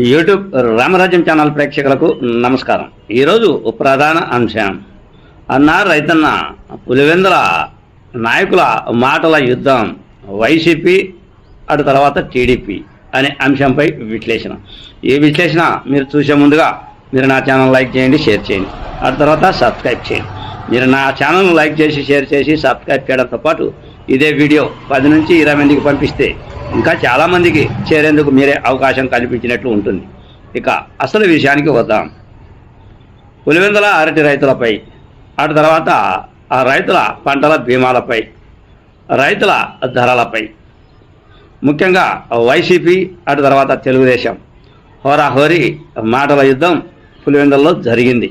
YouTube రామరాజ్యం channel ప్రేక్షకులకు నమస్కారం. ఈరోజు ప్రధాన అంశం. అన్నారు రైతన్న పులివెందుల నాయకుల మాటల యుద్ధం. వైసీపీ అటు తర్వాత టీడీపీ అనే అంశంపై విశ్లేషణ. ఈ విశ్లేషణ మీరు చూసే ముందుగా మీరు నా ఛానల్ లైక్ చేయండి షేర్ చేయండి. అటు తర్వాత సబ్స్క్రైబ్ చేయండి. మీరు నా ఛానల్ లైక్ చేసి షేర్ చేసి సబ్స్క్రైబ్ చేయడంతో పాటు ఇదే వీడియో పది నుంచి ఇరవై మందికి పంపిస్తే ఇంకా చాలామందికి చేరేందుకు మీరే అవకాశం కల్పించినట్లు ఉంటుంది. ఇక అసలు విషయానికి వద్దాం. పులివెందుల అరటి రైతులపై అటు తర్వాత ఆ రైతుల పంటల బీమాలపై రైతుల ధరలపై. ముఖ్యంగా వైసీపీ అటు తర్వాత తెలుగుదేశం. హోరాహోరీ మాటల యుద్ధం పులివెందుల్లో జరిగింది.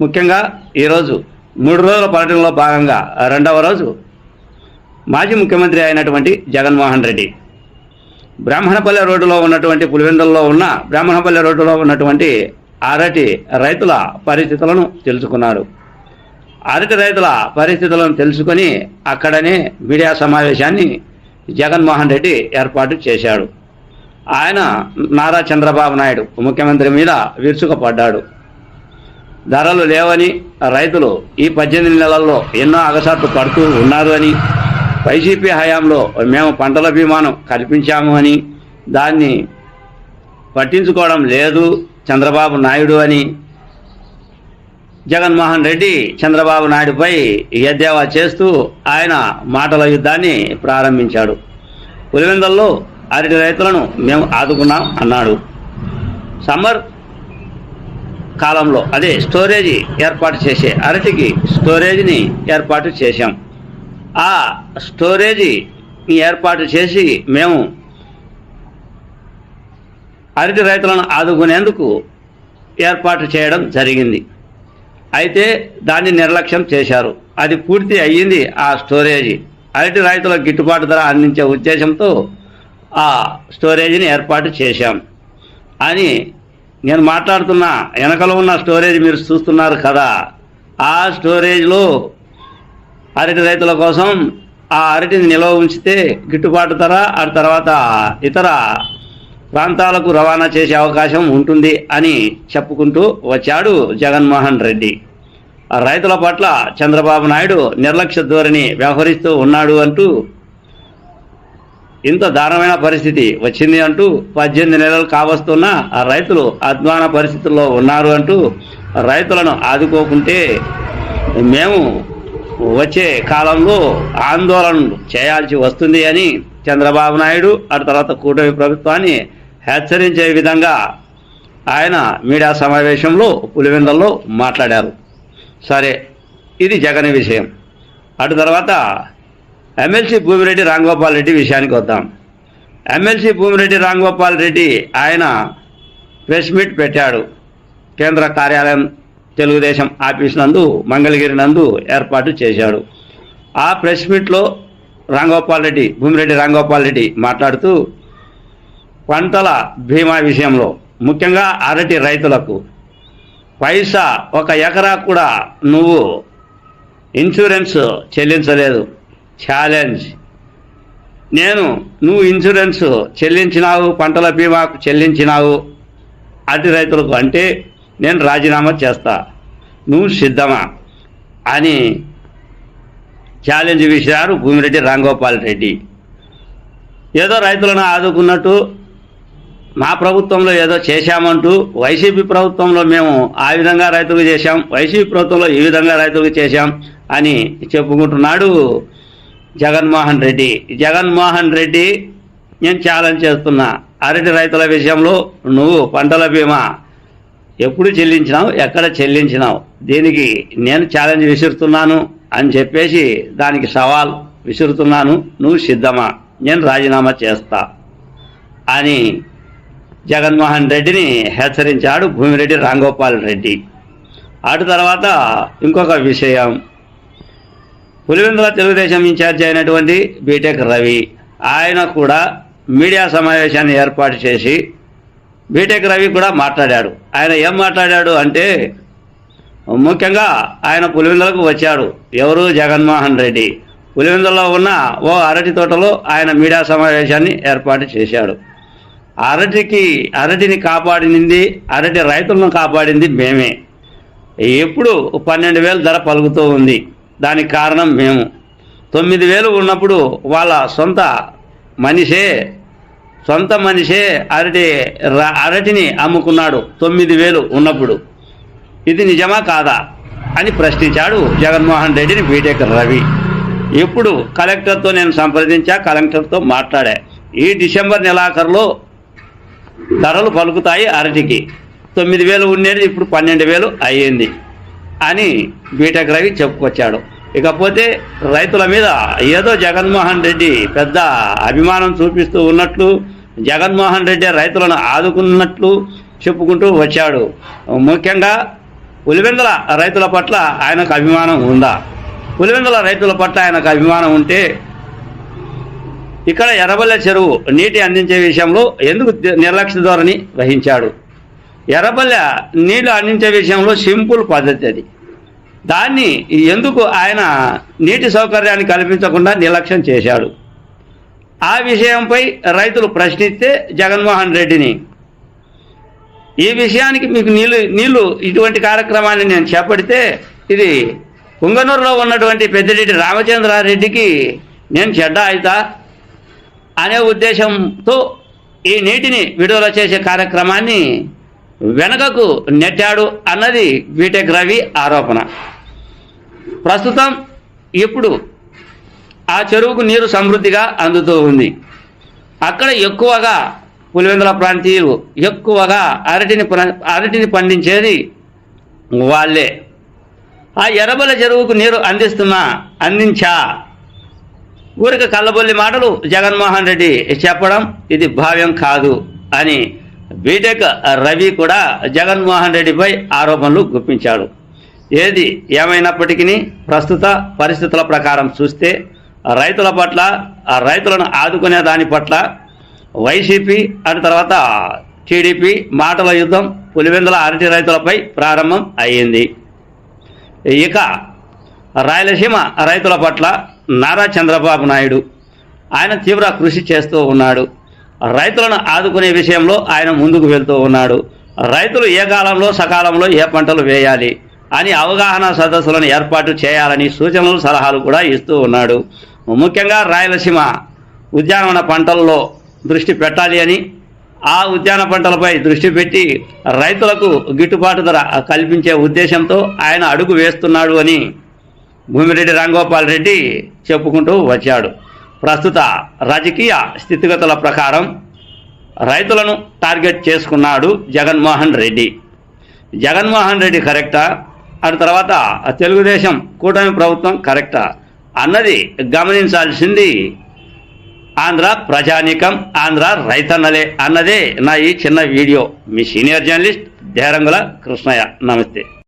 ముఖ్యంగా ఈరోజు మూడు రోజుల పర్యటనలో భాగంగా రెండవ రోజు మాజీ ముఖ్యమంత్రి అయినటువంటి జగన్మోహన్ రెడ్డి. బ్రాహ్మణపల్లె రోడ్డులో ఉన్నటువంటి పులివెందుల్లో ఉన్న బ్రాహ్మణపల్లె రోడ్డులో ఉన్నటువంటి అరటి రైతుల పరిస్థితులను తెలుసుకున్నారు. అరటి రైతుల పరిస్థితులను తెలుసుకొని అక్కడనే మీడియా సమావేశాన్ని జగన్మోహన్ రెడ్డి ఏర్పాటు చేశాడు. ఆయన నారా చంద్రబాబు నాయుడు ముఖ్యమంత్రి మీద విరుచుకుపడ్డాడు. ధరలు లేవని రైతులు ఈ పద్దెనిమిది నెలల్లో ఎన్నో అగసాట్లు పడుతూ ఉన్నారు అని వైసీపీ హయాంలో మేము పంటల బీమాను కల్పించాము అని దాన్ని పట్టించుకోవడం లేదు చంద్రబాబు నాయుడు అని. జగన్మోహన్ రెడ్డి చంద్రబాబు నాయుడుపై ఎద్దేవా చేస్తూ ఆయన మాటల యుద్ధాన్ని ప్రారంభించాడు. పులివెందల్లో అరటి రైతులను మేము ఆదుకున్నాం అన్నాడు. సమ్మర్ కాలంలో అదే స్టోరేజీ ఏర్పాటు చేసే అరటికి స్టోరేజ్ని ఏర్పాటు చేశాం. ఆ స్టోరేజీ ఏర్పాటు చేసి మేము అరటి రైతులను ఆదుకునేందుకు ఏర్పాటు చేయడం జరిగింది. అయితే దాన్ని నిర్లక్ష్యం చేశారు. అది పూర్తి అయ్యింది ఆ స్టోరేజీ. అరటి రైతులకు గిట్టుబాటు ధర అందించే ఉద్దేశంతో ఆ స్టోరేజీని ఏర్పాటు చేశాం. అని నేను మాట్లాడుతున్న వెనకలో ఉన్న స్టోరేజ్ మీరు చూస్తున్నారు కదా. ఆ స్టోరేజ్లో అరటి రైతుల కోసం ఆ అరటిని నిల్వ ఉంచితే గిట్టుబాటు ధర ఆ తర్వాత ఇతర ప్రాంతాలకు రవాణా చేసే అవకాశం ఉంటుంది అని చెప్పుకుంటూ వచ్చాడు జగన్మోహన్ రెడ్డి. ఆ రైతుల పట్ల చంద్రబాబు నాయుడు నిర్లక్ష్య ధోరణి వ్యవహరిస్తూ ఉన్నాడు అంటూ ఇంత దారుణమైన పరిస్థితి వచ్చింది అంటూ పద్దెనిమిది నెలలు కావస్తున్న ఆ రైతులు అధ్వాన పరిస్థితుల్లో ఉన్నారు అంటూ రైతులను ఆదుకోకుంటే మేము వచ్చే కాలంలో ఆందోళనలు చేయాల్సి వస్తుంది అని చంద్రబాబు నాయుడు ఆ తర్వాత కూటమి ప్రభుత్వాన్ని హెచ్చరించే విధంగా ఆయన మీడియా సమావేశంలో పులివెందల్లో మాట్లాడారు. సరే ఇది జగన్ విషయం. అటు తర్వాత ఎమ్మెల్సీ భూమిరెడ్డి రాంగోపాల్ రెడ్డి విషయానికి వద్దాం. ఎమ్మెల్సీ భూమిరెడ్డి రాంగోపాల్ రెడ్డి ఆయన ప్రెస్ మీట్ పెట్టాడు. కేంద్ర కార్యాలయం తెలుగుదేశం ఆఫీస్ నందు మంగళగిరి నందు ఏర్పాటు చేశాడు. ఆ ప్రెస్ మీట్లో రాంగోపాల్ రెడ్డి భూమిరెడ్డి రాంగోపాల్ రెడ్డి మాట్లాడుతూ పంటల బీమా విషయంలో ముఖ్యంగా అరటి రైతులకు పైసా ఒక ఎకరా కూడా నువ్వు ఇన్సూరెన్స్ చెల్లించలేదు. ఛాలెంజ్. నేను నువ్వు ఇన్సూరెన్స్ చెల్లించినావు పంటల బీమాకు చెల్లించినావు. అటు రైతులకు అంటే నేను రాజీనామా చేస్తా. నువ్వు సిద్ధమా? అని ఛాలెంజ్ విసిరారు భూమిరెడ్డి రాంగోపాల్ రెడ్డి. ఏదో రైతులను ఆదుకున్నట్టు మా ప్రభుత్వంలో ఏదో చేశామంటూ వైసీపీ ప్రభుత్వంలో మేము ఆ విధంగా రైతులకు చేశాం వైసీపీ ప్రభుత్వంలో ఈ విధంగా రైతులకు చేశాం అని చెప్పుకుంటున్నాడు జగన్మోహన్ రెడ్డి. జగన్మోహన్ రెడ్డి నేను ఛాలెంజ్ చేస్తున్నా. అరటి రైతుల విషయంలో నువ్వు పంటల బీమా. ఎప్పుడు చెల్లించినావు? ఎక్కడ చెల్లించినావు? దీనికి నేను ఛాలెంజ్ విసురుతున్నాను అని చెప్పేసి దానికి సవాల్ విసురుతున్నాను. నువ్వు సిద్ధమా? నేను రాజీనామా చేస్తా అని జగన్మోహన్ రెడ్డిని హెచ్చరించాడు భూమిరెడ్డి రాంగోపాల్ రెడ్డి. అటు తర్వాత ఇంకొక విషయం. పులివెందుల తెలుగుదేశం ఇన్ఛార్జి అయినటువంటి బీటెక్ రవి ఆయన కూడా మీడియా సమావేశాన్ని ఏర్పాటు చేసి బీటెక్ రవి కూడా మాట్లాడాడు. ఆయన ఏం మాట్లాడాడు అంటే ముఖ్యంగా ఆయన పులివెందులకు వచ్చాడు. ఎవరు? జగన్మోహన్ రెడ్డి. పులివెందులో ఉన్న ఓ అరటి తోటలో ఆయన మీడియా సమావేశాన్ని ఏర్పాటు చేశాడు. అరటికి అరటిని కాపాడింది అరటి రైతులను కాపాడింది మేమే. ఎప్పుడు పన్నెండు వేలు ధర పలుకుతూ ఉంది. దానికి కారణం మేము. తొమ్మిది వేలు ఉన్నప్పుడు వాళ్ళ సొంత మనిషే సొంత మనిషే అరటి అరటిని అమ్ముకున్నాడు. తొమ్మిది వేలు ఉన్నప్పుడు. ఇది నిజమా కాదా అని ప్రశ్నించాడు జగన్మోహన్ రెడ్డిని బీటెక్ రవి. ఇప్పుడు కలెక్టర్తో నేను సంప్రదించా కలెక్టర్తో మాట్లాడా. ఈ డిసెంబర్ నెలాఖరులో ధరలు పలుకుతాయి అరటికి. తొమ్మిది వేలు ఉండేది ఇప్పుడు పన్నెండు వేలు అయ్యింది అని బీటెక్ రవి చెప్పుకొచ్చాడు. ఇకపోతే రైతుల మీద ఏదో జగన్మోహన్ రెడ్డి పెద్ద అభిమానం చూపిస్తూ ఉన్నట్లు జగన్మోహన్ రెడ్డి రైతులను ఆదుకున్నట్లు చెప్పుకుంటూ వచ్చాడు. ముఖ్యంగా పులివెందుల రైతుల పట్ల ఆయనకు అభిమానం ఉందా? పులివెందుల రైతుల పట్ల ఆయనకు అభిమానం ఉంటే ఇక్కడ ఎర్రబల్లె చెరువు నీటి అందించే విషయంలో ఎందుకు నిర్లక్ష్య ధోరణి వహించాడు? ఎర్రబల్లె నీళ్ళు అందించే విషయంలో సింపుల్ పద్ధతి అది. దాన్ని ఎందుకు ఆయన నీటి సౌకర్యాన్ని కల్పించకుండా నిర్లక్ష్యం చేశాడు? ఆ విషయంపై రైతులు ప్రశ్నిస్తే జగన్మోహన్ రెడ్డిని ఈ విషయానికి మీకు నీళ్ళు నీళ్ళు ఇటువంటి కార్యక్రమాన్ని నేను చేపడితే ఇది పుంగనూరులో ఉన్నటువంటి పెద్దిరెడ్డి రామచంద్రారెడ్డికి నేను చెడ్డ అవుతా అనే ఉద్దేశంతో ఈ నీటిని విడుదల చేసే కార్యక్రమాన్ని వెనకకు నెట్టాడు అన్నది బీటెక్ రవి ఆరోపణ. ప్రస్తుతం ఇప్పుడు ఆ చెరువుకు నీరు సమృద్ధిగా అందుతూ ఉంది. అక్కడ ఎక్కువగా పులివెందుల ప్రాంతీయులు ఎక్కువగా అరటిని అరటిని పండించేది వాళ్ళే. ఆ ఎర్రబల చెరువుకు నీరు అందిస్తున్నా అందించా. ఊరికి కళ్ళబొల్లి మాటలు జగన్మోహన్ రెడ్డి చెప్పడం ఇది భావ్యం కాదు అని బీటెక్ రవి కూడా జగన్మోహన్ రెడ్డిపై ఆరోపణలు గుప్పించాడు. ఏది ఏమైనప్పటికీ ప్రస్తుత పరిస్థితుల ప్రకారం చూస్తే రైతుల పట్ల ఆ రైతులను ఆదుకునే దాని పట్ల వైసీపీ అటు తర్వాత టీడీపీ మాటల యుద్ధం పులివెందుల అరటి రైతులపై ప్రారంభం అయ్యింది. ఇక రాయలసీమ రైతుల పట్ల నారా చంద్రబాబు నాయుడు ఆయన తీవ్ర కృషి చేస్తూ ఉన్నాడు. రైతులను ఆదుకునే విషయంలో ఆయన ముందుకు వెళ్తూ ఉన్నాడు. రైతులు ఏ కాలంలో సకాలంలో ఏ పంటలు వేయాలి? అని అవగాహన సదస్సులను ఏర్పాటు చేయాలని సూచనలు సలహాలు కూడా ఇస్తూ ఉన్నాడు. ముఖ్యంగా రాయలసీమ ఉద్యానవన పంటల్లో దృష్టి పెట్టాలి అని ఆ ఉద్యాన పంటలపై దృష్టి పెట్టి రైతులకు గిట్టుబాటు ధర కల్పించే ఉద్దేశంతో ఆయన అడుగు వేస్తున్నాడు అని భూమిరెడ్డి రాంగోపాల్ రెడ్డి చెప్పుకుంటూ వచ్చాడు. ప్రస్తుత రాజకీయ స్థితిగతుల ప్రకారం రైతులను టార్గెట్ చేసుకున్నాడు జగన్మోహన్ రెడ్డి. జగన్మోహన్ రెడ్డి కరెక్టా? అటు తర్వాత తెలుగుదేశం కూటమి ప్రభుత్వం కరెక్టా. అన్నది గమనించాల్సింది ఆంధ్ర ప్రజానీకం ఆంధ్ర రైతన్నలే అన్నదే నా ఈ చిన్న వీడియో. మీ సీనియర్ జర్నలిస్ట్ దేరంగుల కృష్ణయ్య. నమస్తే.